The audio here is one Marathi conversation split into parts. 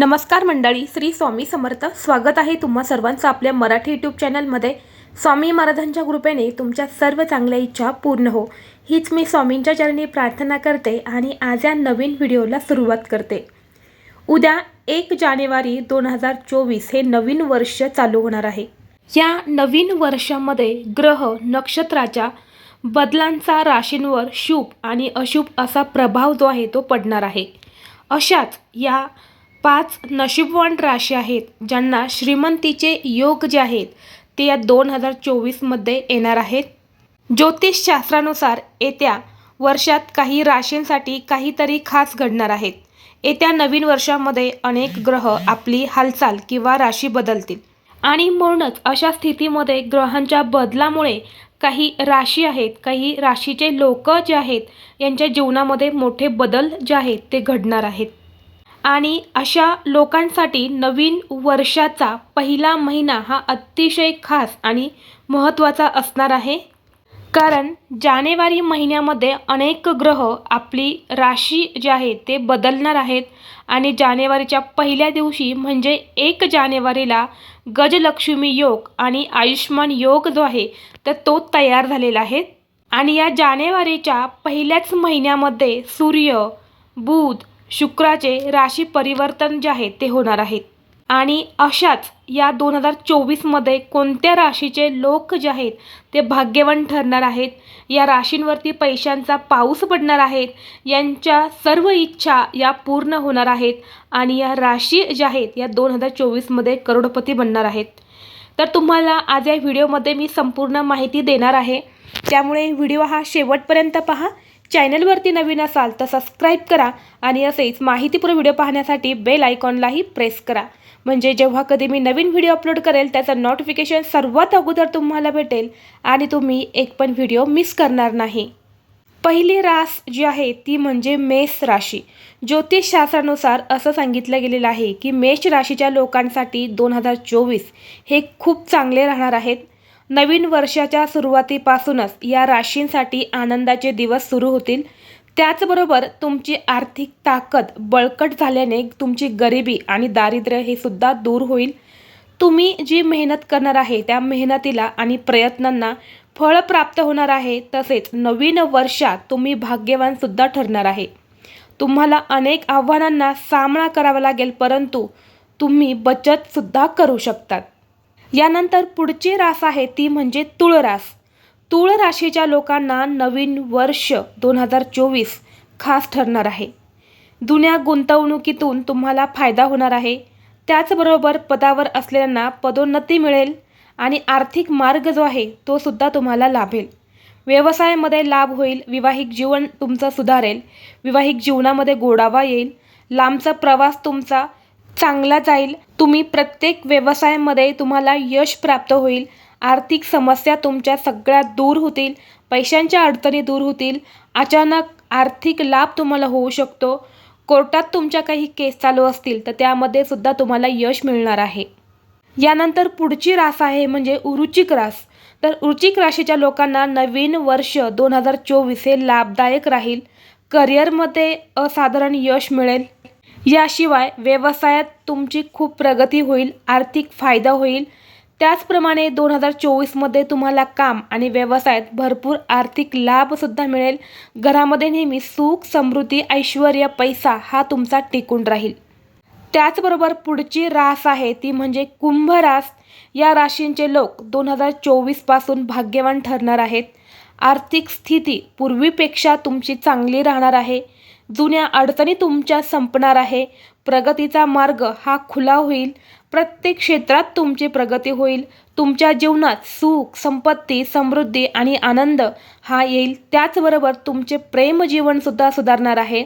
नमस्कार मंडळी श्री स्वामी समर्थ. स्वागत आहे तुम्हा सर्वांचं आपल्या मराठी यूट्यूब चॅनलमध्ये. स्वामी महाराजांच्या कृपेने तुमच्या सर्व चांगल्या इच्छा पूर्ण हो. हीच मी स्वामींच्या चरणी प्रार्थना करते आणि आज या नवीन व्हिडिओला सुरुवात करते. उद्या एक जानेवारी दोन हजार चोवीस हे नवीन वर्ष चालू होणार आहे. या नवीन वर्षामध्ये ग्रह नक्षत्राच्या बदलांचा राशींवर शुभ आणि अशुभ असा प्रभाव जो आहे तो पडणार आहे. अशाच या पाच नशीबवान राशी आहेत ज्यांना श्रीमंतीचे योग जे आहेत ते या दोन हजार चोवीसमध्ये येणार आहेत. ज्योतिषशास्त्रानुसार येत्या वर्षात काही राशींसाठी काहीतरी खास घडणार आहेत. येत्या नवीन वर्षामध्ये अनेक ग्रह आपली हालचाल किंवा राशी बदलतील. आणि म्हणूनच अशा स्थितीमध्ये ग्रहांच्या बदलामुळे काही राशी आहेत काही राशीचे लोक जे आहेत यांच्या जीवनामध्ये मोठे बदल जे आहेत ते घडणार आहेत. आणि अशा लोकांसाठी नवीन वर्षाचा पहिला महिना हा अतिशय खास आणि महत्त्वाचा असणार आहे. कारण जानेवारी महिन्यामध्ये अनेक ग्रह आपली राशी जे आहे ते बदलणार आहेत आणि जानेवारीच्या पहिल्या दिवशी म्हणजे एक जानेवारीला गजलक्ष्मी योग आणि आयुष्मान योग जो आहे तर तो तयार झालेला आहे. आणि या जानेवारीच्या पहिल्याच महिन्यामध्ये सूर्य बुध शुक्राचे राशी परिवर्तन जे आहे ते होणार आहेत आणि अशाच या दोन हजार चोवीसमध्ये कोणत्या राशीचे लोक जे आहेत ते भाग्यवान ठरणार आहेत? या राशींवरती पैशांचा पाऊस पडणार आहेत यांच्या सर्व इच्छा या पूर्ण होणार आहेत. आणि या राशी ज्या आहेत या दोन हजार चोवीसमध्ये करोडपती बनणार आहेत. तर तुम्हाला आज या व्हिडिओमध्ये मी संपूर्ण माहिती देणार आहे. त्यामुळे व्हिडिओ हा शेवटपर्यंत पहा. चॅनलवरती नवीन असाल तर सबस्क्राईब करा आणि असेच माहितीपूर्ण व्हिडिओ पाहण्यासाठी बेल आयकॉनलाही प्रेस करा. म्हणजे जेव्हा कधी मी नवीन व्हिडिओ अपलोड करेल त्याचं नोटिफिकेशन सर्वात अगोदर तुम्हाला भेटेल आणि तुम्ही एक पण व्हिडिओ मिस करणार नाही. पहिली रास जी आहे ती म्हणजे मेष राशी. ज्योतिषशास्त्रानुसार असं सांगितलं गेलेलं आहे की मेष राशीच्या लोकांसाठी दोन हजार चोवीस हे खूप चांगले राहणार आहेत. नवीन वर्षाच्या सुरुवातीपासूनच या राशींसाठी आनंदाचे दिवस सुरू होतील. त्याचबरोबर तुमची आर्थिक ताकद बळकट झाल्याने तुमची गरिबी आणि दारिद्र्य हे सुद्धा दूर होईल. तुम्ही जी मेहनत करणार आहे त्या मेहनतीला आणि प्रयत्नांना फळ प्राप्त होणार आहे तसेच नवीन वर्षात तुम्ही भाग्यवानसुद्धा ठरणार आहे. तुम्हाला अनेक आव्हानांना सामना करावा लागेल परंतु तुम्ही बचतसुद्धा करू शकतात. यानंतर पुढची रास आहे ती म्हणजे तुळ रास. तुळ राशीच्या लोकांना नवीन वर्ष दोन हजार चोवीस खास ठरणार आहे. जुन्या गुंतवणुकीतून तुम्हाला फायदा होणार आहे. त्याचबरोबर पदावर असलेल्यांना पदोन्नती मिळेल आणि आर्थिक मार्ग जो आहे तो सुद्धा तुम्हाला लाभेल. व्यवसायामध्ये लाभ होईल विवाहिक जीवन तुमचं सुधारेल विवाहिक जीवनामध्ये गोडावा येईल लांबचा प्रवास तुमचा चांगला जाईल. तुम्ही प्रत्येक व्यवसायामध्ये तुम्हाला यश प्राप्त होईल. आर्थिक समस्या तुमच्या सगळ्या दूर होतील. पैशांच्या अडचणी दूर होतील. अचानक आर्थिक लाभ तुम्हाला होऊ शकतो. कोर्टात तुमच्या काही केस चालू असतील तर त्यामध्ये सुद्धा तुम्हाला यश मिळणार आहे. यानंतर पुढची रास आहे म्हणजे उरुचिक रास. तर उरुचिक राशीच्या लोकांना नवीन वर्ष दोन हजार चोवीस हे लाभदायक राहील. करिअरमध्ये असाधारण यश मिळेल. याशिवाय व्यवसायात तुमची खूप प्रगती होईल आर्थिक फायदा होईल. त्याचप्रमाणे दोन हजार चोवीसमध्ये तुम्हाला काम आणि व्यवसायात भरपूर आर्थिक लाभसुद्धा मिळेल. घरामध्ये नेहमी सुख समृद्धी ऐश्वर पैसा हा तुमचा टिकून राहील. त्याचबरोबर पुढची रास आहे ती म्हणजे कुंभ रास. या राशींचे लोक दोन हजार चोवीसपासून भाग्यवान ठरणार आहेत. आर्थिक स्थिती पूर्वीपेक्षा तुमची चांगली राहणार आहे. जुन्या अडचणी तुमच्या संपणार आहे. प्रगतीचा मार्ग हा खुला होईल. प्रत्येक क्षेत्रात तुमची प्रगती होईल. तुमच्या जीवनात सुख संपत्ती समृद्धी आणि आनंद हा येईल. त्याचबरोबर तुमचे प्रेमजीवनसुद्धा सुधारणार आहे.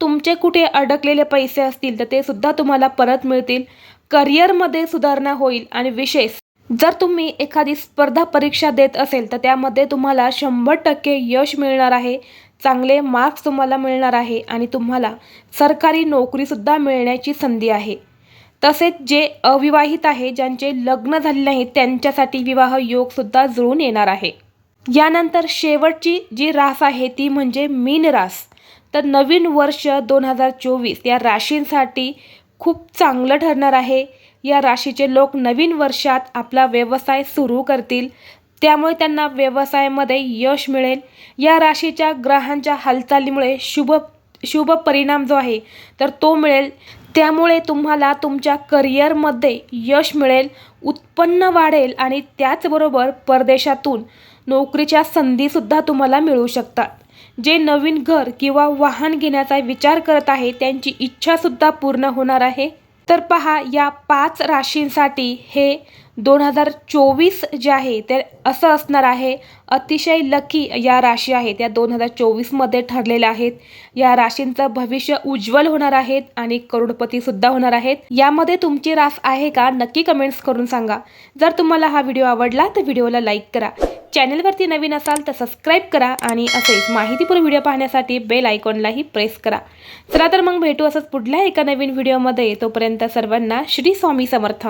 तुमचे कुठे अडकलेले पैसे असतील तर ते सुद्धा तुम्हाला परत मिळतील. करिअरमध्ये सुधारणा होईल आणि विशेष जर तुम्ही एखादी स्पर्धा परीक्षा देत असेल तर त्यामध्ये तुम्हाला शंभर टक्के यश मिळणार आहे. चांगले मार्क्स तुम्हाला मिळणार आहे आणि तुम्हाला सरकारी नोकरीसुद्धा मिळण्याची संधी आहे. तसेच जे अविवाहित आहे ज्यांचे लग्न झाले नाही त्यांच्यासाठी विवाह योगसुद्धा जुळून येणार आहे. यानंतर शेवटची जी रास आहे ती म्हणजे मीन रास. तर नवीन वर्ष दोन हजार चोवीस या राशींसाठी खूप चांगलं ठरणार आहे. या राशीचे लोक नवीन वर्षात आपला व्यवसाय सुरू करतील. त्यामुळे त्यांना व्यवसायामध्ये यश मिळेल. या राशीच्या ग्रहांच्या हालचालीमुळे शुभ शुभ परिणाम जो आहे तर तो मिळेल. त्यामुळे तुम्हाला तुमच्या करिअरमध्ये यश मिळेल उत्पन्न वाढेल आणि त्याचबरोबर परदेशातून नोकरीच्या संधीसुद्धा तुम्हाला मिळू शकतात. जे नवीन घर किंवा वाहन घेण्याचा विचार करत आहे त्यांची इच्छासुद्धा पूर्ण होणार आहे. तर पहा या पाच राशींसाठी हे दोन हजार चोवीस जे आहे ते असं असणार आहे अतिशय लकी या राशी आहेत. या दोन हजार चोवीसमध्ये ठरलेल्या आहेत. या राशींचं भविष्य उज्ज्वल होणार आहेत आणि करोडपतीसुद्धा होणार आहेत. यामध्ये तुमची रास आहे का नक्की कमेंट्स करून सांगा. जर तुम्हाला हा व्हिडिओ आवडला तर व्हिडिओला लाईक करा. चॅनलवरती नवीन असाल तर सबस्क्राईब करा आणि असेच माहितीपूर्ण व्हिडिओ पाहण्यासाठी बेल आयकॉनलाही प्रेस करा. चला तर मग भेटू असंच पुढल्या एका नवीन व्हिडिओमध्ये तोपर्यंत सर्वांना श्री स्वामी समर्थ.